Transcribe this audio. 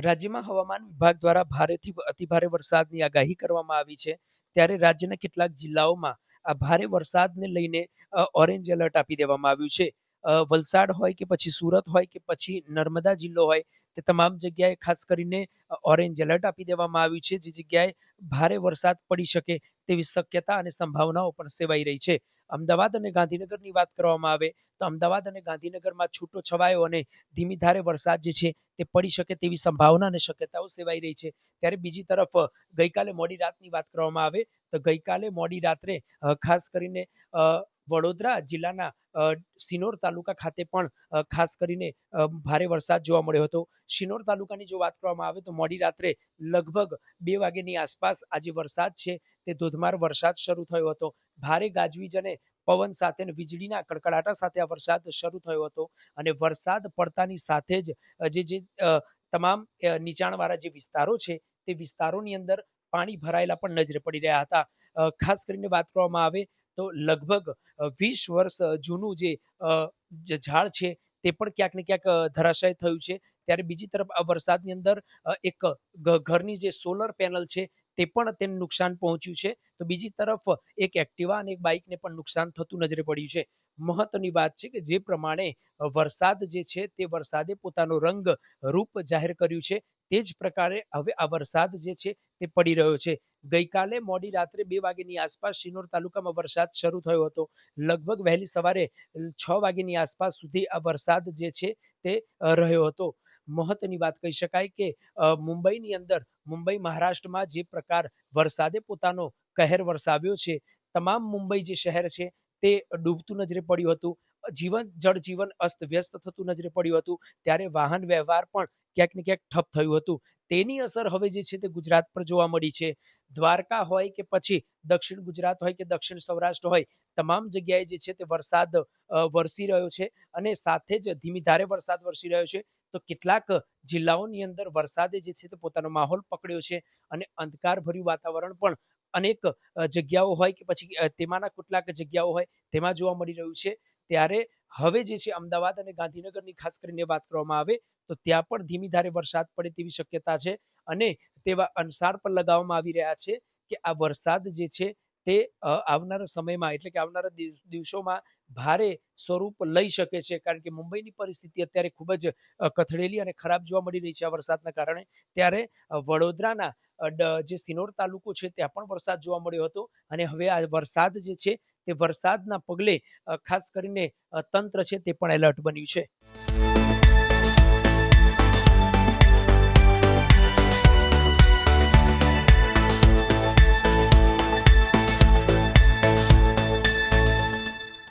રાજ્યમાં હવામાન વિભાગ દ્વારા ભારેથી અતિભારે વરસાદની આગાહી કરવામાં આવી છે. ત્યારે રાજ્યના કેટલાક જિલ્લાઓમાં આ ભારે વરસાદને લઈને ઓરેન્જ એલર્ટ આપી દેવામાં આવ્યું છે. વલસાડ હોય કે પછી સુરત હોય કે પછી નર્મદા જિલ્લો હોય, તે તમામ જગ્યાએ ખાસ કરીને ઓરેન્જ એલર્ટ આપી દેવામાં આવ્યું છે, જે જગ્યાએ ભારે વરસાદ પડી શકે તેવી શક્યતા અને સંભાવનાઓ પણ સેવાઈ રહી છે. અમદાવાદ અને ગાંધીનગરની વાત કરવામાં આવે, તો અમદાવાદ અને ગાંધીનગરમાં છૂટો છવાયો અને ધીમી ધારે વરસાદ જે છે, તે પડી શકે તેવી સંભાવના અને શક્યતાઓ સેવાઈ રહી છે. ત્યારે બીજી તરફ ગઈકાલે મોડી રાતની વાત કરવામાં આવે, તો ગઈકાલે મોડી રાત્રે ખાસ કરીને વડોદરા જિલ્લાના સિનોર તાલુકા ખાતે પણ ખાસ કરીને ભારે વરસાદ જોવા મળ્યો હતો. સિનોર તાલુકાની જો વાત કરવામાં આવે તો મોડી રાત્રે લગભગ બે વાગ્યાની આસપાસ આજે વરસાદ છે. તે ધોધમાર વરસાદ શરૂ થયો હતો. ભારે ગાજવીજ અને પવન સાથે વીજળીના કડકડાટા સાથે આ વરસાદ શરૂ થયો હતો. અને વરસાદ પડતાની સાથે જ જે જે તમામ નીચાણવાળા જે વિસ્તારો છે, તે વિસ્તારોની અંદર પાણી ભરાયેલા પણ નજરે પડી રહ્યા હતા. ખાસ કરીને વાત કરવામાં આવે તો લગભગ વીસ વર્ષ જૂનું જે ઝાડ છે તે પણ ક્યાંક ને ક્યાંક ધરાશય થયું છે. ત્યારે બીજી તરફ આ વરસાદની અંદર એક ઘરની જે સોલર પેનલ છે તે પણ તેને નુકસાન પહોંચ્યું છે. તો બીજી તરફ એક એક્ટિવા અને એક બાઇકને પણ નુકસાન થતું નજરે પડ્યું છે. મહત્વની વાત છે કે જે પ્રમાણે વરસાદ જે છે તે વરસાદે પોતાનો રંગ, રૂપ જાહેર કર્યું છે. તે જ પ્રકારે હવે આ વરસાદ જે છે તે પડી રહ્યો છે. ગઈકાલે મોડી રાત્રે બે વાગ્યાની આસપાસ શિનોર તાલુકામાં વરસાદ શરૂ થયો હતો. લગભગ વહેલી સવારે છ વાગ્યાની આસપાસ સુધી આ વરસાદ જે છે તે રહ્યો હતો. મહત્વની વાત કહી શકાય કે મુંબઈની અંદર, મુંબઈ મહારાષ્ટ્રમાં જે પ્રકાર વરસાદે પોતાનો કહેર વરસાવ્યો છે, તમામ મુંબઈ જે શહેર છે તે ડૂબતું નજરે પડ્યું હતું. જીવન જળજીવન અસ્ત વ્યસ્ત થતું નજરે પડ્યું હતું. ત્યારે વાહન વ્યવહાર પણ ક્યાંક ને ક્યાંક ઠપ થયું હતું. તેની અસર હવે જે છે તે ગુજરાત પર જોવા મળી છે. દ્વારકા હોય કે પછી દક્ષિણ ગુજરાત હોય કે દક્ષિણ સૌરાષ્ટ્ર હોય, તમામ જગ્યાએ જે છે તે વરસાદ વરસી રહ્યો છે અને સાથે જ ધીમી ધારે વરસાદ વરસી રહ્યો છે. તો કેટલાક જિલ્લાઓની અંદર વરસાદે જે છે તે પોતાનો માહોલ પકડ્યો છે અને અંધકારભર્યું વાતાવરણ પણ અનેક જગ્યાઓ હોય કે પછી તેમાંના કેટલાક જગ્યાઓ હોય તેમાં જોવા મળી રહ્યું છે. ત્યારે હવે જે છે અમદાવાદ અને ગાંધીનગરની ખાસ કરીને વાત કરવામાં આવે, તો ત્યાં પણ ધીમી ધારે વરસાદ પડે તેવી શક્યતા છે અને તેવા અનસાર પણ લગાવવામાં આવી રહ્યા છે કે આ વરસાદ જે છે તે આવનારા સમયમાં એટલે કે આવનારા દિવ- દિવસોમાં ભારે સ્વરૂપ લઈ શકે છે કારણ કે મુંબઈની પરિસ્થિતિ અત્યારે ખૂબ જ કથળેલી અને ખરાબ જોવા મળી રહી છે આ વરસાદના કારણે. ત્યારે વડોદરાના જે સિનોર તાલુકો છે ત્યાં પણ વરસાદ જોવા મળ્યો હતો અને હવે આ વરસાદ જે છે તે વરસાદના પગલે ખાસ કરીને તંત્ર છે તે પણ એલર્ટ બન્યું છે.